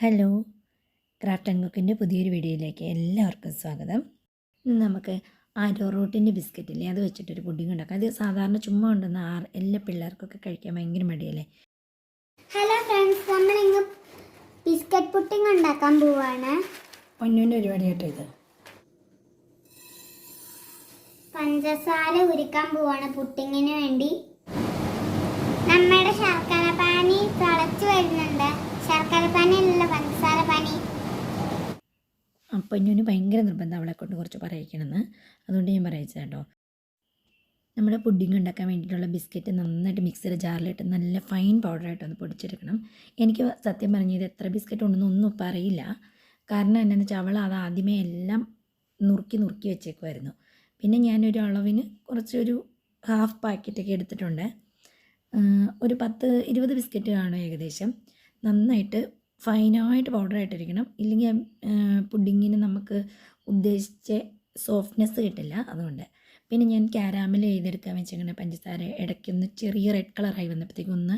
Hello craft and കുക്കിന്റെ പുതിയൊരു വീഡിയോയിലേക്ക് എല്ലാവർക്കും സ്വാഗതം. ഇന്ന് നമുക്ക് ആരോ റൂട്ടിന്റെ ബിസ്ക്കറ്റില്ലേ? അത് വെച്ചിട്ടൊരു പുഡിംഗ് ഉണ്ടാക്കാം. അത് സാധാരണ ചുമ്മാ ഉണ്ടെന്ന് ആർ എല്ലാ പിള്ളേർക്കൊക്കെ കഴിക്കാൻ ഭയങ്കര മടിയല്ലേ? ഹലോ ഫ്രണ്ട്സ് നമ്മൾ ഇങ്ങ് ബിസ്ക്കറ്റ് പുട്ടിംഗ് ഉണ്ടാക്കാൻ പോവാണ്. പൊന്നുവിന്റെ പരിപാടി കേട്ടോ ഇത്. പഞ്ചസാര ഉരുക്കാൻ പോവാണ് പുട്ടിങ്ങിന് വേണ്ടി. നമ്മുടെ ശർക്കര പാനി തിളച്ചു വരുന്നുണ്ട്. ശർക്കര പാനി ആ ഭയങ്കര നിർബന്ധം അവളെ കൊണ്ട് കുറച്ച് പറയിക്കണമെന്ന് അതുകൊണ്ട് ഞാൻ പറയിച്ചത് കേട്ടോ നമ്മുടെ പുഡിംഗ് ഉണ്ടാക്കാൻ വേണ്ടിയിട്ടുള്ള ബിസ്ക്കറ്റ് നന്നായിട്ട് മിക്സിയുടെ ജാറിലിട്ട് നല്ല ഫൈൻ പൗഡറായിട്ട് ഒന്ന് പൊടിച്ചെടുക്കണം. എനിക്ക് സത്യം പറഞ്ഞത് എത്ര ബിസ്ക്കറ്റ് ഉണ്ടെന്ന് ഒന്നും ഇപ്പം അറിയില്ല. കാരണം എന്നാന്ന് വെച്ചാൽ അവൾ അത് ആദ്യമേ എല്ലാം നുറുക്കി നുറുക്കി വെച്ചേക്കുമായിരുന്നു പിന്നെ ഞാനൊരു അളവിന് കുറച്ചൊരു ഹാഫ് പാക്കറ്റൊക്കെ എടുത്തിട്ടുണ്ട്. ഒരു പത്ത് ഇരുപത് ബിസ്ക്കറ്റ് കാണും ഏകദേശം. നന്നായിട്ട് ഫൈനായിട്ട് പൗഡർ ആയിട്ടിരിക്കണം ഇല്ലെങ്കിൽ പുഡിങ്ങിന് നമുക്ക് ഉദ്ദേശിച്ച സോഫ്റ്റ്നെസ് കിട്ടില്ല അതുകൊണ്ട്. പിന്നെ ഞാൻ ക്യാരാമൽ ചെയ്തെടുക്കാൻ വെച്ചിങ്ങനെ പഞ്ചസാര ഇടയ്ക്കൊന്ന് ചെറിയ റെഡ് കളറായി വന്നപ്പോഴത്തേക്കും ഒന്ന്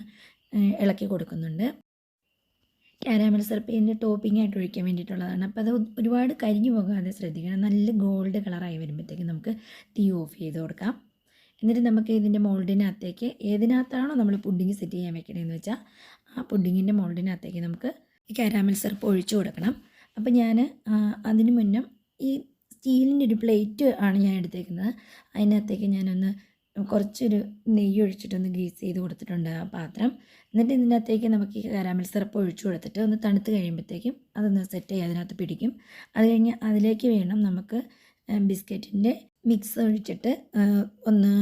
ഇളക്കി കൊടുക്കുന്നുണ്ട്. ക്യാരാമൽ സിറപ്പ് ഇതിന്റെ ടോപ്പിംഗ് ആയിട്ട് ഒഴിക്കാൻ വേണ്ടിയിട്ടുള്ളതാണ്. അപ്പോൾ അത് ഒരുപാട് കരിഞ്ഞു പോകാതെ ശ്രദ്ധിക്കണം. നല്ല ഗോൾഡ് കളറായി വരുമ്പോഴത്തേക്ക് നമുക്ക് തീ ഓഫ് ചെയ്ത് കൊടുക്കാം. എന്നിട്ട് നമുക്ക് ഇതിന്റെ മോൾഡിനകത്തേക്ക് ഏതിനകത്താണോ നമ്മൾ പുഡിങ് സെറ്റ് ചെയ്യാൻ വെക്കണതെന്ന് വെച്ചാൽ ആ പുഡിങ്ങിന്റെ മോൾഡിനകത്തേക്ക് നമുക്ക് ഈ കാരാമൽ സിറപ്പ് ഒഴിച്ചു കൊടുക്കണം. അപ്പോൾ ഞാൻ അതിന് മുന്നേ ഈ സ്റ്റീലിന്റെ ഒരു പ്ലേറ്റ് ആണ് ഞാൻ എടുത്തേക്കുന്നത്. അതിനകത്തേക്ക് ഞാനൊന്ന് കുറച്ചൊരു നെയ്യ് ഒഴിച്ചിട്ടൊന്ന് ഗ്രീസ് ചെയ്ത് കൊടുത്തിട്ടുണ്ട് ആ പാത്രം. എന്നിട്ട് ഇതിനകത്തേക്ക് നമുക്ക് ഈ കാരാമൽ സിറപ്പ് ഒഴിച്ചു കൊടുത്തിട്ട് ഒന്ന് തണുത്ത് കഴിയുമ്പോഴത്തേക്കും അതൊന്ന് സെറ്റ് ചെയ്ത് അതിനകത്ത് പിടിക്കും. അത് കഴിഞ്ഞ് അതിലേക്ക് വേണം നമുക്ക് ബിസ്ക്കറ്റിന്റെ മിക്സ് ഒഴിച്ചിട്ട് ഒന്ന്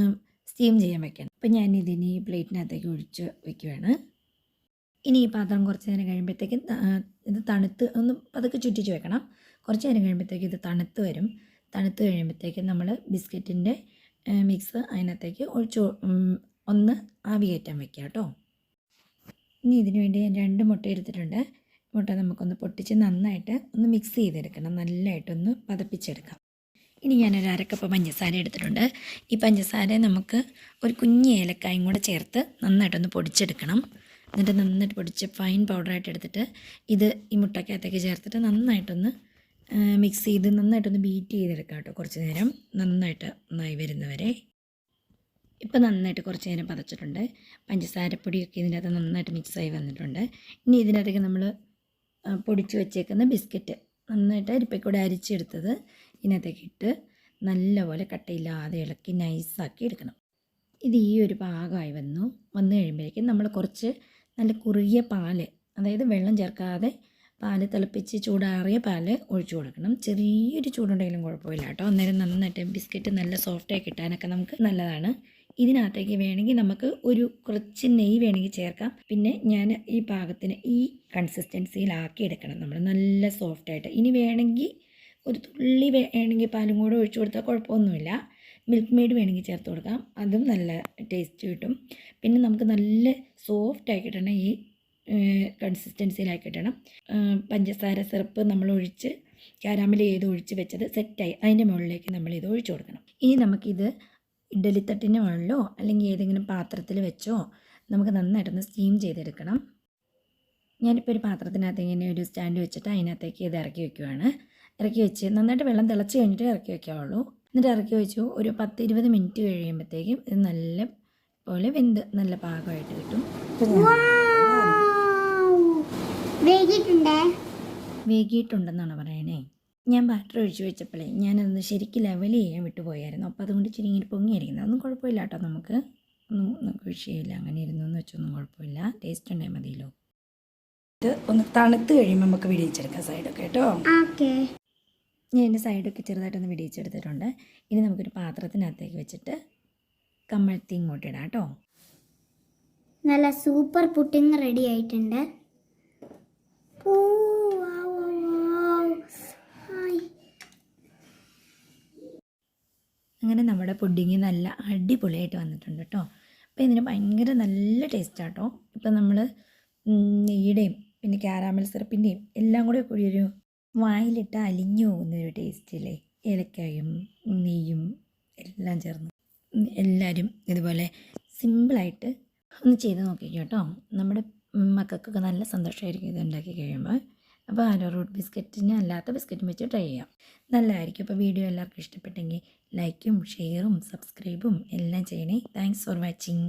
സ്റ്റീം ചെയ്യാൻ വെക്കണം. അപ്പം ഞാൻ ഇതിന് ഈ പ്ലേറ്റിനകത്തേക്ക് ഒഴിച്ച് വെക്കുവാണ്. ഇനി ഈ പാത്രം കുറച്ച് നേരം കഴിയുമ്പോഴത്തേക്ക് ഇത് തണുത്ത് ഒന്ന് പതുക്കെ ചുറ്റിച്ച് വെക്കണം. കുറച്ച് നേരം കഴിയുമ്പോഴത്തേക്ക് ഇത് തണുത്ത് വരും. തണുത്ത് കഴിയുമ്പോഴത്തേക്ക് നമ്മൾ ബിസ്ക്കറ്റിന്റെ മിക്സ് അതിനകത്തേക്ക് ഒഴിച്ച് ഒന്ന് ആവി കയറ്റാൻ വെക്കുക കേട്ടോ. ഇനി ഇതിന് വേണ്ടി ഞാൻ രണ്ട് മുട്ട എടുത്തിട്ടുണ്ട്. മുട്ട നമുക്കൊന്ന് പൊട്ടിച്ച് നന്നായിട്ട് ഒന്ന് മിക്സ് ചെയ്തെടുക്കണം. നല്ലതായിട്ടൊന്ന് പതപ്പിച്ചെടുക്കാം. ഇനി ഞാനൊരു അരക്കപ്പ് പഞ്ചസാര എടുത്തിട്ടുണ്ട്. ഈ പഞ്ചസാര നമുക്ക് ഒരു കുഞ്ഞ് ഏലക്കായും കൂടെ ചേർത്ത് നന്നായിട്ടൊന്ന് പൊടിച്ചെടുക്കണം. എന്നിട്ട് നന്നായിട്ട് പൊടിച്ച് ഫൈൻ പൗഡറായിട്ട് എടുത്തിട്ട് ഇത് ഈ മുട്ടക്കകത്തേക്ക് ചേർത്തിട്ട് നന്നായിട്ടൊന്ന് മിക്സ് ചെയ്ത് നന്നായിട്ടൊന്ന് ബീറ്റ് ചെയ്തെടുക്കാം കേട്ടോ കുറച്ച് നേരം. നന്നായിട്ട് നന്നായി വരുന്നവരെ. ഇപ്പം നന്നായിട്ട് കുറച്ച് നേരം പതച്ചിട്ടുണ്ട്. പഞ്ചസാരപ്പൊടിയൊക്കെ ഇതിനകത്ത് നന്നായിട്ട് മിക്സായി വന്നിട്ടുണ്ട്. ഇനി ഇതിനകത്തേക്ക് നമ്മൾ പൊടിച്ച് വെച്ചേക്കുന്ന ബിസ്ക്കറ്റ് നന്നായിട്ട് അരിപ്പക്കൂടെ അരിച്ചെടുത്തത് ഇതിനകത്തേക്ക് ഇട്ട് നല്ലപോലെ കട്ടയില്ലാതെ ഇളക്കി നൈസാക്കി എടുക്കണം. ഇത് ഈ ഒരു പാകമായി വന്നു. വന്നു കഴിയുമ്പോഴേക്കും നമ്മൾ കുറച്ച് നല്ല കുറുകിയ പാൽ അതായത് വെള്ളം ചേർക്കാതെ പാൽ തിളപ്പിച്ച് ചൂടാറിയ പാൽ ഒഴിച്ചു കൊടുക്കണം. ചെറിയൊരു ചൂടുണ്ടെങ്കിലും കുഴപ്പമില്ല കേട്ടോ. അന്നേരം നന്നായിട്ട് ബിസ്ക്കറ്റ് നല്ല സോഫ്റ്റായി കിട്ടാനൊക്കെ നമുക്ക് നല്ലതാണ്. ഇതിനകത്തേക്ക് വേണമെങ്കിൽ നമുക്ക് ഒരു കുറച്ച് നെയ്യ് വേണമെങ്കിൽ ചേർക്കാം. പിന്നെ ഞാൻ ഈ പാകത്തിന് ഈ കൺസിസ്റ്റൻസിയിലാക്കി എടുക്കണം. നമ്മൾ നല്ല സോഫ്റ്റായിട്ട് ഇനി വേണമെങ്കിൽ ഒരു തുള്ളി വേണമെങ്കിൽ പാലും കൂടെ ഒഴിച്ചു കൊടുത്താൽ കുഴപ്പമൊന്നുമില്ല. മിൽക്ക് മെയ്ഡ് വേണമെങ്കിൽ ചേർത്ത് കൊടുക്കാം. അതും നല്ല ടേസ്റ്റ് കിട്ടും. പിന്നെ നമുക്ക് നല്ല സോഫ്റ്റ് ആയി കിട്ടണം. ഈ കൺസിസ്റ്റൻസിയിലാക്കി കിട്ടണം പഞ്ചസാര സിറപ്പ് നമ്മൾ ഒഴിച്ച് കാരാമൽ ചെയ്ത് ഒഴിച്ച് വെച്ചത് സെറ്റായി. അതിന്റെ മുകളിലേക്ക് നമ്മൾ ഇത് ഒഴിച്ചു കൊടുക്കണം. ഇനി നമുക്കിത് ഇഡലിത്തട്ടിന്റെ മുകളിലോ അല്ലെങ്കിൽ ഏതെങ്കിലും പാത്രത്തിൽ വെച്ചോ നമുക്ക് നന്നായിട്ടൊന്ന് സ്റ്റീം ചെയ്തെടുക്കണം. ഞാനിപ്പോൾ ഒരു പാത്രത്തിനകത്ത് ഇങ്ങനെ ഒരു സ്റ്റാൻഡ് വെച്ചിട്ട് അതിനകത്തേക്ക് ഇത് ഇറക്കി വെക്കുവാണ്. ഇറക്കി വെച്ച് നന്നായിട്ട് വെള്ളം തിളച്ച് കഴിഞ്ഞിട്ട് ഇറക്കി വെക്കാവുള്ളൂ. എന്നിട്ട് ഇറക്കി വെച്ചു. ഒരു പത്ത് ഇരുപത് മിനിറ്റ് കഴിയുമ്പോഴത്തേക്കും ഇത് നല്ല പോലെ വെന്ത് നല്ല പാകമായിട്ട് കിട്ടും. വേകിയിട്ടുണ്ടെന്നാണ് പറയണേ. ഞാൻ ബാറ്റർ ഒഴിച്ച് വെച്ചപ്പോഴേ ഞാനതൊന്ന് ശരിക്കും ലെവൽ ചെയ്യാൻ വിട്ടുപോയായിരുന്നു അപ്പോൾ അതുകൊണ്ട് ഇച്ചിരി ഇങ്ങനെ പൊങ്ങിയായിരിക്കുന്നത് അതൊന്നും കുഴപ്പമില്ല കേട്ടോ നമുക്ക്. ഒന്നും നമുക്ക് വിഷയമില്ല അങ്ങനെ ഇരുന്നു എന്ന് വെച്ചൊന്നും കുഴപ്പമില്ല. ടേസ്റ്റ് ഉണ്ടായാൽ മതിയല്ലോ. ഇത് ഒന്ന് തണുത്ത് കഴിയുമ്പോൾ നമുക്ക് വിടിയിച്ചെടുക്കാം സൈഡൊക്കെ കേട്ടോ. ഓക്കെ ഞാൻ എന്റെ സൈഡൊക്കെ ചെറുതായിട്ടൊന്ന് വിടിയിച്ചെടുത്തിട്ടുണ്ട് ഇനി നമുക്കൊരു പാത്രത്തിനകത്തേക്ക് വെച്ചിട്ട് കമ്മഴ്ത്തി ഇങ്ങോട്ട് ഇടാം കേട്ടോ. നല്ല സൂപ്പർ പുട്ടിങ് റെഡി ആയിട്ടുണ്ട്. അങ്ങനെ നമ്മുടെ പുഡിങ് നല്ല അടിപൊളിയായിട്ട് വന്നിട്ടുണ്ട് കേട്ടോ. അപ്പോൾ ഇതിന് ഭയങ്കര നല്ല ടേസ്റ്റ് ആട്ടോ ഇപ്പം നമ്മൾ നെയ്യുടെയും പിന്നെ ക്യാരാമൽ സിറപ്പിന്റെയും എല്ലാം കൂടി കൂടി ഒരു വായിലിട്ട് അലിഞ്ഞു പോകുന്നൊരു ടേസ്റ്റില്ലേ ഏലക്കായും നെയ്യും എല്ലാം ചേർന്ന് എല്ലാവരും ഇതുപോലെ സിമ്പിളായിട്ട് ഒന്ന് ചെയ്ത് നോക്കിക്കോ കേട്ടോ. നമ്മുടെ മക്കൾക്കൊക്കെ നല്ല സന്തോഷമായിരിക്കും ഇത് ഉണ്ടാക്കി കഴിയുമ്പോൾ. അപ്പോൾ ആരോ റൂട്ട് ബിസ്ക്കറ്റിന് അല്ലാത്ത ബിസ്ക്കറ്റും വെച്ച് ട്രൈ ചെയ്യാം. നല്ലതായിരിക്കും. അപ്പോൾ വീഡിയോ എല്ലാവർക്കും ഇഷ്ടപ്പെട്ടെങ്കിൽ ലൈക്കും ഷെയറും സബ്സ്ക്രൈബും എല്ലാം ചെയ്യണേ. Thanks for watching.